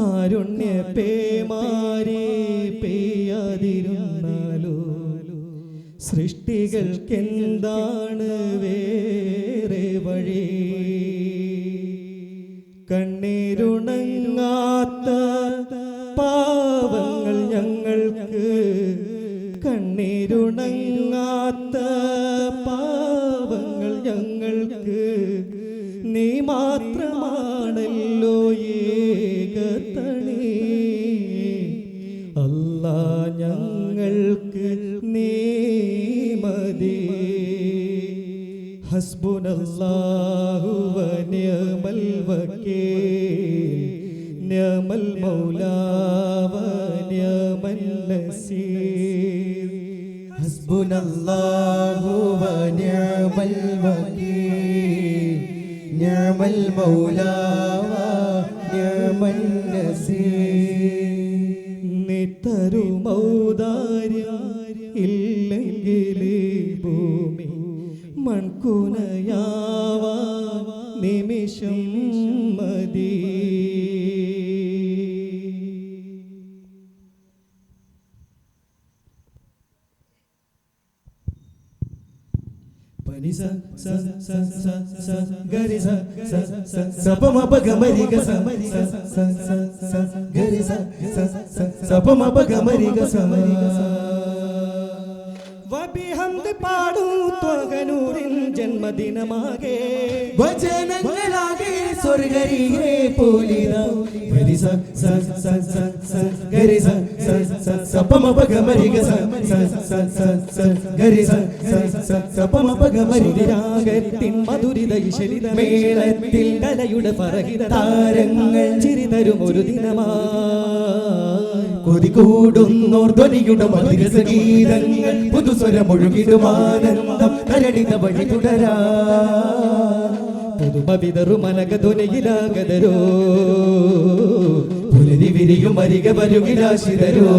കാരുണ്യ പേമാരി പെയ്യാതിരുന്നാലോ? സൃഷ്ടികൾക്കെന്താണ് വേറെ വഴി? കണ്ണീരുണങ്ങാത്ത നിഅമൽ മൗലാ വനിഅമൻ നസീർ നിത്തരുമൗദാര്യം ഇല്ലെങ്കിൽ ഭൂമി മൺകുനയാവാ പനിസ സ സ സ സ ഗരി സ സ സ സപമ പഗമരി ഗ സ സ സ സ സ ഗരി സ സ സ ഇശലിത മേളത്തിൽ കലയുടെ താരങ്ങൾ ചിരി തരും ഒരു ദിനമായി കൊതികൂടുന്നോർ ധ്വനിയുടെ മധുരസഗീതങ്ങൾ പുതുസ്വരമൊഴുകിടുമാനന്ദം കരടിത വഴി തുടരാ പുതുമ വിതറു മനകധുനയിലാകതരോ പുലരി വിരിയും അരിക വരുകിലാശിതരോ.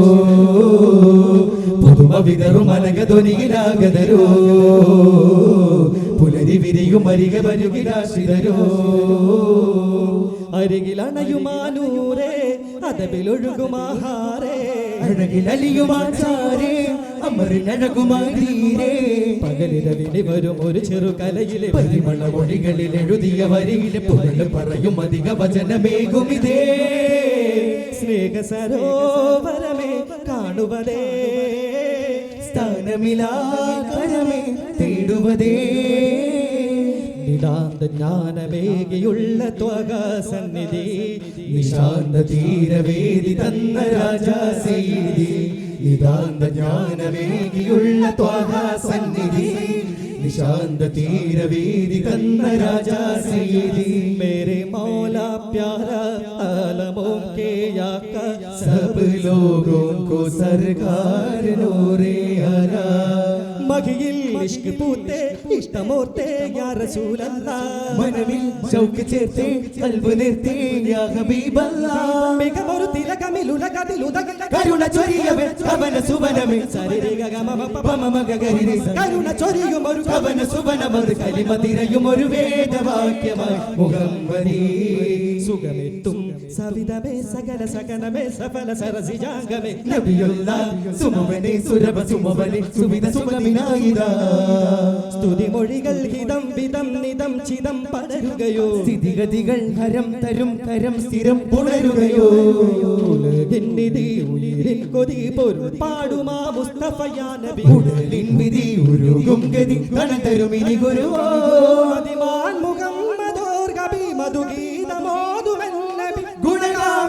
പുതുമ വിതറും അനകധ്വനിയിലാകതരോ പുലരി വിരിയും അരിക വരുകിലാശിതരോ അരികിലണയുമാനൂരേ അതബിലൊഴുകുമാഹാരേ അഴകിലലിയുമാചാരേ അമറിനഴകുമാരീരേ പകലിരവിളി വരും ഒരു ചെറുകലയിലെ പരിമള മൊഴികളിൽ എഴുതിയ വരിയിലെ പുകഴ് പറയും അധിക വചനമേകുമിതേ. സ്നേഹ സരോവരമേ കാണുവതേ. സ്ഥാനമിലാകരമേ തേടുവതേ. നിതാന്ത ജ്ഞാനമേകിയുള്ള ത്വക സന്നിധി. നിശാന്ത തീരവേദി തന്ന രാജാ സീതി നിതാന്ത ജ്ഞാനമേകിയുള്ള സന്നിധി. നിശാന്ത തീരവേദി തന്ന രാജാ സയ്യിദി. മേരെ മൗലാ പ്യാരാ ആലമോ കേ ആക്ക സബ് ലോഗോ കോ സർക്കാർ നോരെ ഹരാ. മഹിയിൽ ഇഷ്ക് പൂത്തേ ഇഷ്ടമോർത്തേ യാ റസൂലല്ലാ. മനവിൽ ശൗക്ക് ചേർത്തേ കൽബ് നിർത്തേ യാ ഹബീബല്ലാ. മികമൊരു തിലകമിലുലകതിലുദക കരുണ ചൊരിയവേ അവന സുവനമേ. പമമഗഗരിരി കരുണ ചൊരിയും ഒരു അവന സുവനമത് കലിമതിരയും ഒരു വേദവാക്യമായി. മുഹമ്മദീ സുഖമെത്തും സവിതമേ സകല സകലമേ സഫല സരസിജാംഗമേ. നബിയുള്ള സുമവനെ സുരഭ സുമവനെ സുവിത സുഖമിനായിതാ സ്തുതി മൊഴികൾ ഹിതം വിധം നിതം ചിതം പടരുകയോ. സ്ഥിതിഗതികൾ ഹരം തരും കരം സ്ഥിരം പുണരുകയോ. ഉലകിന്നിതി ഉയിരിൻ കൊതി പൊരുൾ പാടുമാ മുസ്തഫയാ നബി. ഉടലിൻ വിധി ഉരുകും ഗതി കണതരും ഇനി ഗുരുവോ. അതിമാൻ മുഹമ്മദോർ കബി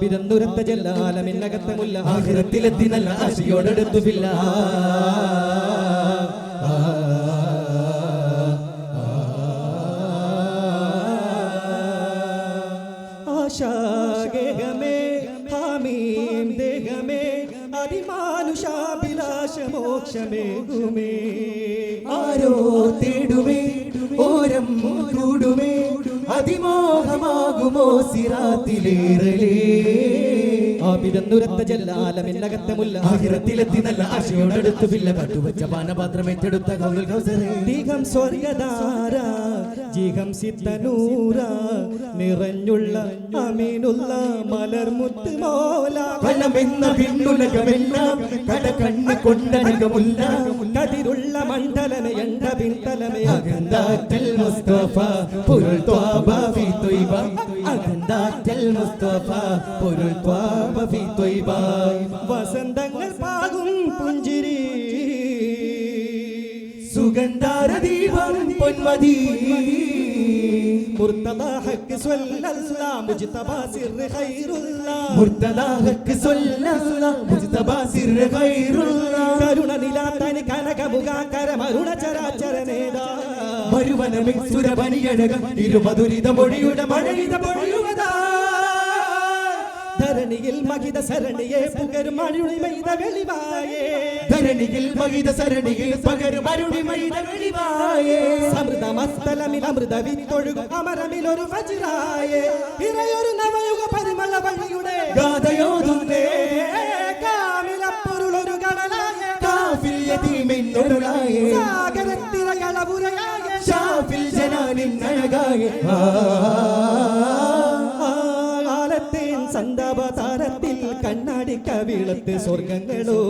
ബിരന്തുരത്ത ജല്ലാലമിന്നകത്തെ മുല്ല ആഹിരത്തിലെത്തി നല്ല ആശയോടെടുത്തു പില്ല ആശാഗേഹമേ ഹാമീം ദേഹമേ അതിമാനുഷാഭിലാഷമോക്ഷമേ ഗുമേ ആരോ തേടുമേ ഓരം കൂടുമേ അതിമോഹമാകുമോ സിറാത്തിലേറലേ? നല്ല ആശയോടടുത്തു പില്ല കട്ടുവച്ച പാനപാത്രം ഏറ്റെടുത്ത കൗസരേ. സ്വർഗധാര സിത്തനൂര നിറഞ്ഞുള്ള അമീനുള്ള മലർമുത്ത് മോല. ഫലമെന്ന പിന്നുലകമെല്ലാം കട കണ്ണ് കൊണ്ടനകമുല്ല. കതിരുള്ള മണ്ഡലമേ എണ്ട പിന്തലമേ അകന്താറ്റൽ മുസ്തഫ പുരുൾ ത്വാബ ഫി ത്വയ്ബ അകന്താറ്റൽ മുസ്തഫ പൊരുൾ ത്വാബ വസന്തങ്ങൾ പാകും പുഞ്ചിരി. സുഗന്ധാര ദീപം പൊന്മതി. നേതാ. മരുവനമി സുരവനിയഴക ഇരുമധുരിത മൊഴിയുടെ മഴയിത പൊഴിയുവതാ ധരണിയിൽ മഹിത സരണിയെ പുകരും മഴയുളിമൈത വെളിവായേ. ധരണിയിൽ മഹിത സരണിയിൽ പകരും അരുണിമൈത വെളിവായേ. സമൃദ്ധ മസ്തലമിൽ അമൃത വിത്തൊഴുകും അമരമിൽ ഒരു വജ്രായേ. ഇറയൊരു നവയുഗ പരിമള വഴിയുടെ ഗാഥയോതുന്നേ. കാമിലപ്പൊരുളൊരു കടലായ കാഫിൽ യതീമിന്നൊരുളായേ സാഗരത്തിരകളപുരയായേ ഷാഫിൽ ജനാനിൻ നഴകായേ കാലത്തേൻ കവിളത്ത് സ്വർഗങ്ങളോ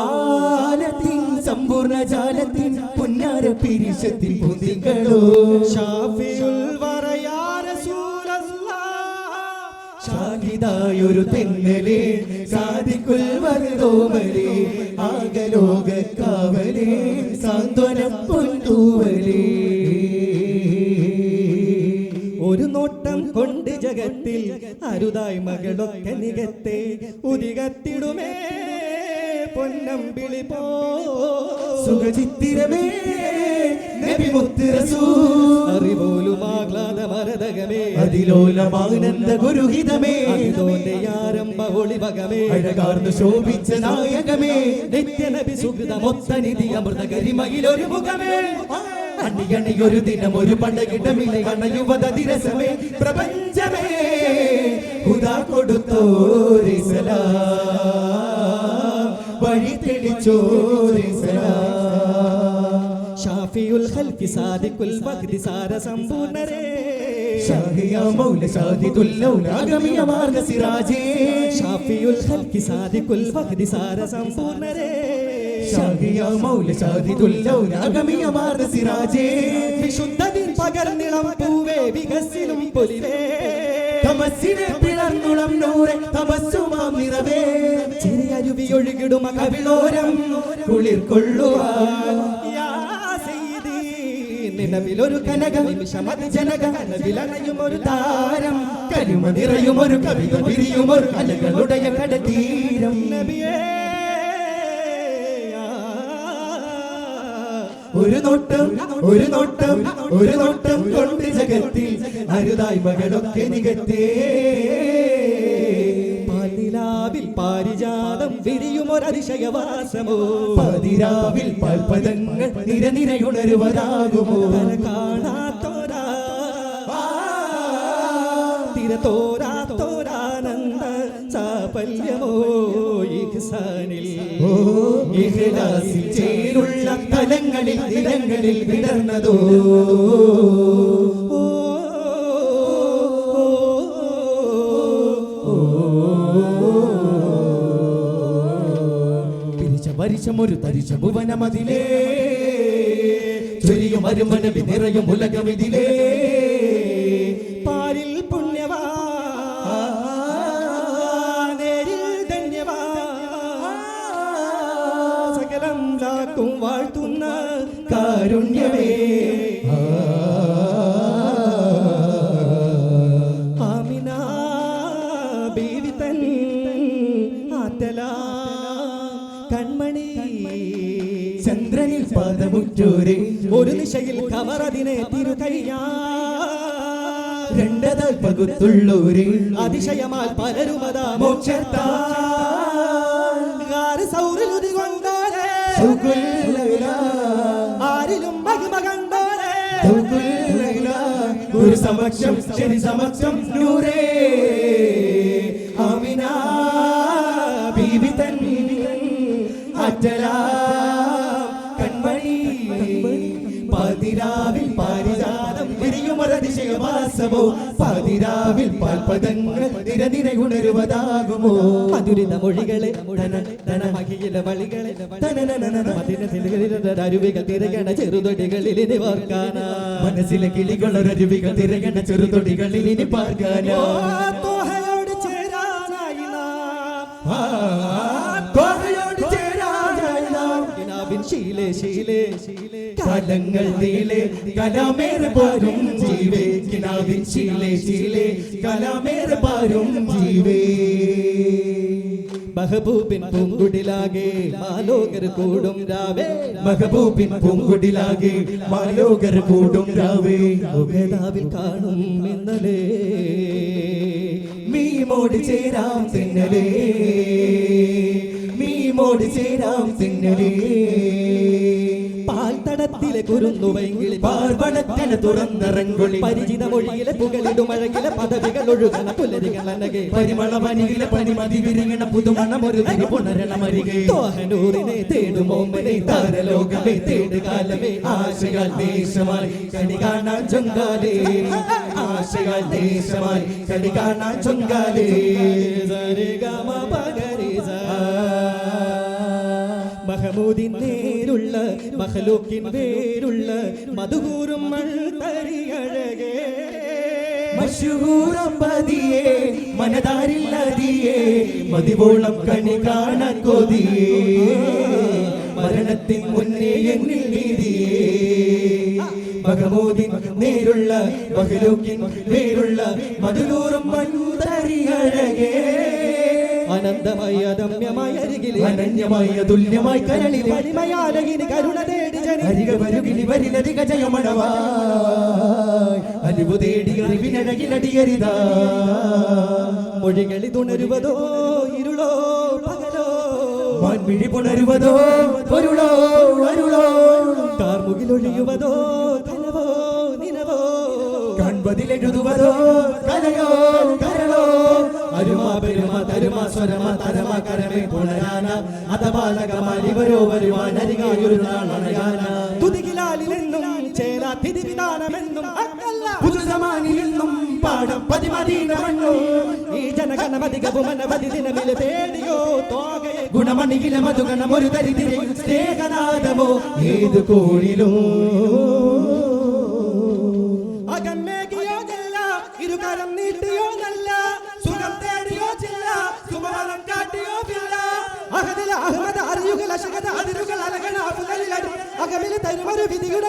ആലത്തിൻ സമ്പൂർണ ജാലത്തിൻ പുന്നാര പിരിശത്തിൻ പുതികളോ ഷാഫിയുൽ ഷാഹിദായൊരു തെന്നലേ സാധിക്കുൽ വറുതോമലേ ആകലോക കാവലേ സാന്ത്വനം പൊന്തൂവലേ കൊണ്ട് ജഗത്തിൽ അരുതായി മകളൊക്കെ നികത്തെ ഉദികത്തിടുമേ പൊന്നമ്പിളി പോ. സുഖചിത്തിരമേ നബി മുത്ത് റസൂൽ അറിവോലും ആഹ്ലാദ മരതകമേ. അതിലോലമാനന്ദ ഗുരുഹിതമേ. ഒളിവകമേ. അഴകാർന്ന് ശോഭിച്ച നായകമേ. നിത്യനബി സുഹൃതമൊത്തനിധി നിധി അമൃതകരിമയിലൊരു മുഖമേ അണിയണിയൊരു ദിനം ഒരു പണ്ടകിടമില്ല കണയുവത ദിനസമേ പ്രപഞ്ചമേ. ഹുദാ കൊടുത്തോരി സലാം വഴി തെളിച്ചോരി സലാം ഷാഫിയുൽ ഖൽഖി സാദിഖുൽ വഖ്തി സാര സമ്പൂർണരേ. ഷാഹിയ മൗല ഷാഹിദുല്ലൗല അഗമിയ മാർഗ സിറാജേ. ഷാഫിയുൽ ഖൽഖി സാദിഖുൽ വഖ്തി സാര സമ്പൂർണരേ. ഷാഹിയ മൗല കവിളോരം കുളിർ കൊള്ളുവാൻ നിലവിലൊരു കനക നിമിഷമതി ഒരു താരം കരിമ നിറയും ഒരു കവിത വിരിയും ഒരു കടതീരം. നബിയേ ഒരു നോട്ടം ഒരു നോട്ടം ഒരു നോട്ടം കൊണ്ട് ജഗത്തിൽ അരുതായി മകളൊക്കെ നികത്തേ. പാലിലാവിൽ പാരിജാതം വിരിയുമൊരതിശയവാസമോ? പതിരാവിൽ പൽപദങ്ങൾ നിരനിരയുണരുവതാകുമോ? കാണാത്തോരാ. തിര തോരാത്തോരാനന്ദ സാഫല്യമോ ഇഹ്സാനിൽ ഓ ഇഖ്ലാസിൽ ചേരുള്ള തലങ്ങളിൽ നിലങ്ങളിൽ വിടർന്നതോ? ഓ, പിരിച്ച വരിശം ഒരു തരിച്ച ഭുവനമതിലേ. ചൊരിയും അരുമനവി നിറയും ഉലകമിതിലേ. ഒരു കവറതിനെ തിരുകയ്യാ രണ്ടതാൽ പകുത്തുള്ളോരെ അതിശയമാൽ പലരുമതാ സൗരലുതി കൊണ്ടോരേ ലൈല ആരിലും മഹിമ കണ്ടോരെ ഗുരു സമക്ഷം ശരി സമക്ഷം നൂറേ. വിരിയുമൊരതിശയവാസമോ പതിരാവിൽ പാൽപദങ്ങൾ നിരനിര ഉണരുവതാകുമോ? മധുരിത മൊഴികളെ ധനമകിയില വളികളെ അരുവികൾ തിരകണ ചെറുതൊടികളിൽ ഇനി പാർക്കാനാ? മനസ്സിലെ കിളികളൊരരുവികൾ തിരകണ ചെറുതൊടികളിൽ ഇനി പാർക്കാനോ? ശീലേ ശീലേ. കാലങ്ങൾ നീളെ കലാമേറെ പാരും ജീവേ. കിനാവിൻ ശീലേ ശീലേ. കലാമേറെ പാരും ജീവേ. മഹബൂബിൻ പൂങ്കുടിലാകെ മാലോകർ കൂടും രാവേ. മഹബൂബിൻ പൂങ്കുടിലാകെ മാലോകർ കൂടും രാവേ. ഉഗതാവിൽ കാണും ഇന്നലെ. മീമോട് ചേരാം തിന്നലേ. മീമോട് ചേരാം തിന്നലേ പാൽത്തടത്തിലെ കുരുന്നുവെങ്കിൽ പാർവണത്തിന് തുറന്നിറങ്ങുള്ളി പരിചിത മൊഴിയിലെ പുകളിടുമഴകിലെ പദവികൾ ഒഴുകണ പുലരികൾ അനകെ. പരിമളവനിയിലെ പനിമതി വിരിങ്ങണ പുതുമണമൊരു തിരി പുണരണമരികെ തോഹനൂറിനെ തേടുമോമ്പനെ താരലോകമേ തേടുകാലമേ ആശകൾ ദേശമായി കണി കാണാൻ ചൊങ്കാലേ. ആശകൾ ദേശമായി കണി കാണാൻ ചൊങ്കാലേ. മഹമൂദിൻ നേരുള്ള മഹലൂക്കിൻ വേരുള്ള മധുകൂറും മൺതരിയഴകേ പതിയെ മനതാരില്ലതിയെ മതിവോളം കണി കാണാൻ കൊതിയേ. മരണത്തിൻ മുന്നേ എന്നിൽ നീതിയേ മഹമൂദിൻ നേരുള്ള മഹലൂക്കിൻ വേരുള്ള മധുരൂറും മൺതരിയഴകേ അനന്തമായ അദമ്യമായി അരികിലെ അനന്യമായി അതുല്യമായി കരളിൽ പരിമയാലകിന് കരുണ തേടി അരിക വരുകിനി വരിലധിക ജയമണവായ് അരിവു തേടി അറിവിനഴകിലടിയരിതാ മൊഴികളി തുണരുവതോ ഇരുളോ പകലോ? മാൻമിഴി പുണരുവതോ പൊരുളോ അരുളോ? കാർമുകിലൊഴിയുവതോ കനവോ നിലവോ? കൺപതിലെഴുതുവതോ കലയോ? സ്വരമ തരമ കരമേ പുണരാന അതപാലകമാലിവരോ വരുവാൻ അരികായൊരു നാളണയാന തുതികിലാലിലെന്നും നിന്നും പാടം പതിമതീനമണ്ണു ഈ ജനഗണമതികവുമനവധി ദിനമിൽ തേടിയോ തോകയെ മധുഗണം ഒരു തരിതിരെ സ്നേഹനാദമോ ഏത് കോണിലോ? അകമിൽ വിധിയുടെ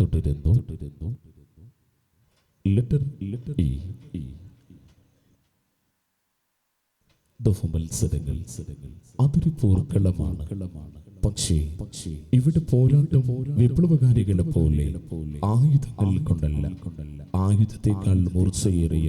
തുടരുന്നു ലെറ്റർ ലെറ്റർ ഇ മത്സരങ്ങൾ അതൊരു പോർക്കളമാണ്. പക്ഷേ പക്ഷേ ഇവിടെ പോരാട്ടം വിപ്ലവകാരികളെ പോലെ ആയുധങ്ങൾ കൊണ്ടല്ല. ആയുധത്തെക്കാൾ മൂർച്ചയേറിയ